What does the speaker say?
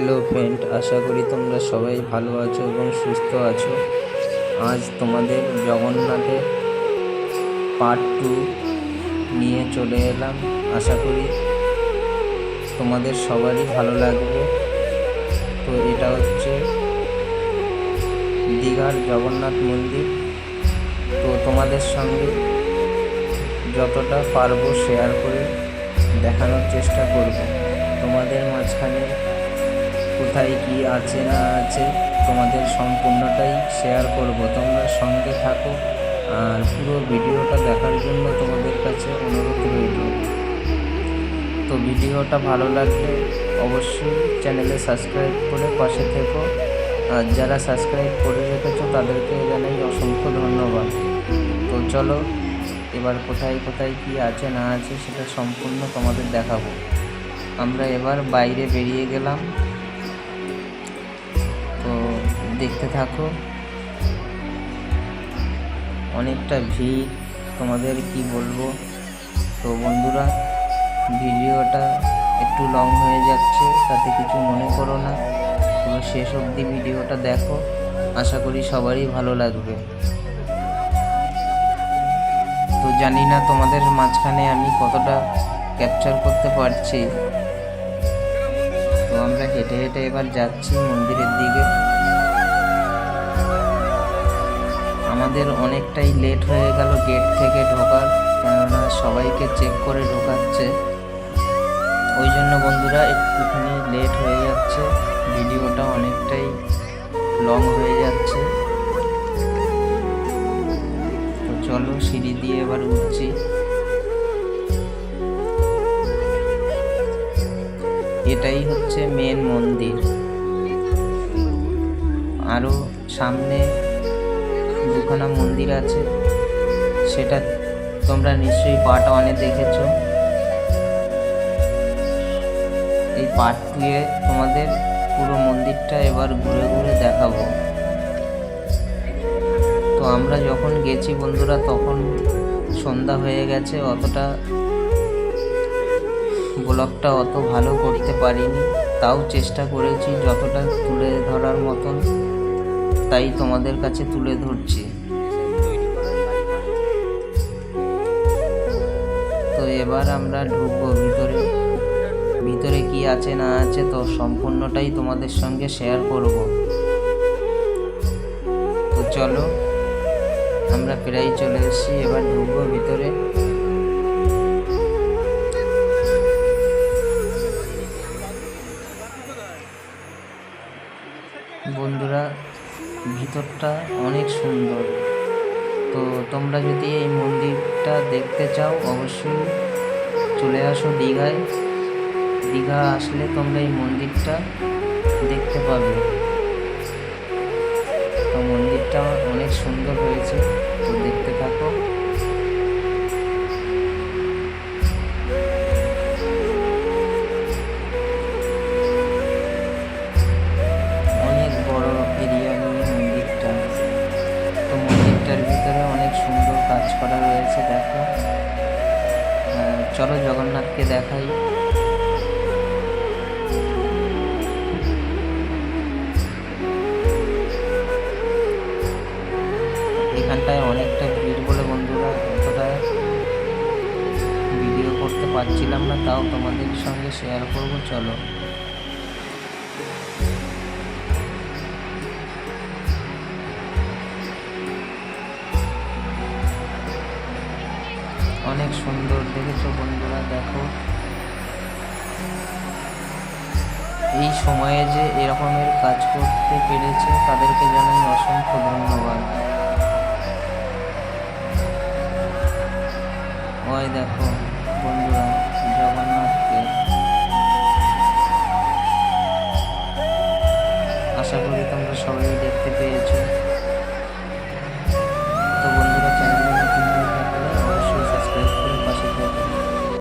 Hello friend আশা করি তোমরা সবাই ভালো আছো এবং সুস্থ আছো। আজ তোমাদের জগন্নাথের পার্ট টু নিয়ে চলে এলাম। আশা করি তোমাদের সবারই ভালো লাগবে। তো এটা হচ্ছে দীঘার জগন্নাথ মন্দির। তো তোমাদের সঙ্গে যতটা পারব শেয়ার করে দেখানোর চেষ্টা করব। তোমাদের মাঝখানে কোথায় কি আছে না আছে তোমাদের সম্পূর্ণটাই শেয়ার করব। তোমরা সঙ্গে থাকো আর পুরো ভিডিওটা দেখার জন্য তোমাদের কাছে অনুরোধ রইল। তো ভিডিওটা ভালো লাগলে অবশ্যই চ্যানেলে সাবস্ক্রাইব করে পাশে থেকো। আর যারা সাবস্ক্রাইব করে রেখেছো তাদেরকে জানাই অসংখ্য ধন্যবাদ। তো চলো, এবার কোথায় কোথায় কি আছে না আছে সেটা সম্পূর্ণ তোমাদের দেখাবো। আমরা এবার বাইরে বেরিয়ে গেলাম। দেখতে থাকো। অনেকটা ভিড়, তোমাদের কি বলব? তো বন্ধুরা, ভিডিওটা একটু লং হয়ে যাচ্ছে, তাতে কিছু মনে করো না। তোমরা শেষ অবধি ভিডিওটা দেখো। আশা করি সবারই ভালো লাগবে। তো জানি না তোমাদের মাঝখানে আমি কতটা ক্যাপচার করতে পারছি। তো আমরা হেঁটে হেঁটে এবার যাচ্ছি মন্দিরের দিকে। আমাদের অনেকটাই লেট হয়ে গেল গেট থেকে ঢোকার, কেননা সবাইকে চেক করে ঢোকাচ্ছে। ওই জন্য বন্ধুরা, একটুখানি লেট হয়ে যাচ্ছে। ভিডিওটা অনেকটাই লং হয়ে যাচ্ছে। তো চলো সিঁড়ি দিয়ে এবার উঠছি। এটাই হচ্ছে মেন মন্দির। আরও সামনে দুখানা মন্দির আছে। সেটা তোমরা নিশ্চয়ই পার্ট ওয়ানে দেখেছ। এই পার্ট টুয়ে তোমাদের পুরো মন্দিরটা এবার ঘুরে ঘুরে দেখাবো। তো আমরা যখন গেছি বন্ধুরা, তখন সন্ধ্যা হয়ে গেছে। অতটা ব্লগটা অত ভালো করতে পারিনি। তাও চেষ্টা করেছি যতটা তুলে ধরার মতন। তাই তোমাদের কাছে তুলে ধরছি। তো এবার আমরা ঢুকবো ভিতরে। ভিতরে কি আছে না আছে তো সম্পূর্ণটাই তোমাদের সঙ্গে শেয়ার করব। তো চলো, আমরা প্রায় চলে এসেছি। এবার ঢুকবো ভিতরে। ভিতরটা অনেক সুন্দর। তো তোমরা যদি এই মন্দিরটা দেখতে চাও, অবশ্যই চলে আসো দীঘায়। দীঘা আসলে তোমরা এই মন্দিরটা দেখতে পাবে। তো মন্দিরটা অনেক সুন্দর হয়েছে, তো দেখতে কাজ করা রয়েছে, দেখো। চলো জগন্নাথকে দেখাই। এখানটায় অনেকটা ভিড় বলে বন্ধুরা অতটা ভিডিও করতে পারছিলাম না, তাও তোমাদের সঙ্গে শেয়ার করব, চলো। অনেক সুন্দর। দেখেছ বন্ধুরা? দেখো। এই সময়ে যে এরকমের কাজ করতে পেরেছে, তাদেরকে জানাই অসংখ্য ধন্যবাদ। ওই দেখো বন্ধুরা, জগন্নাথকে। আশা করি তোমরা সবাই দেখতে পেয়েছ।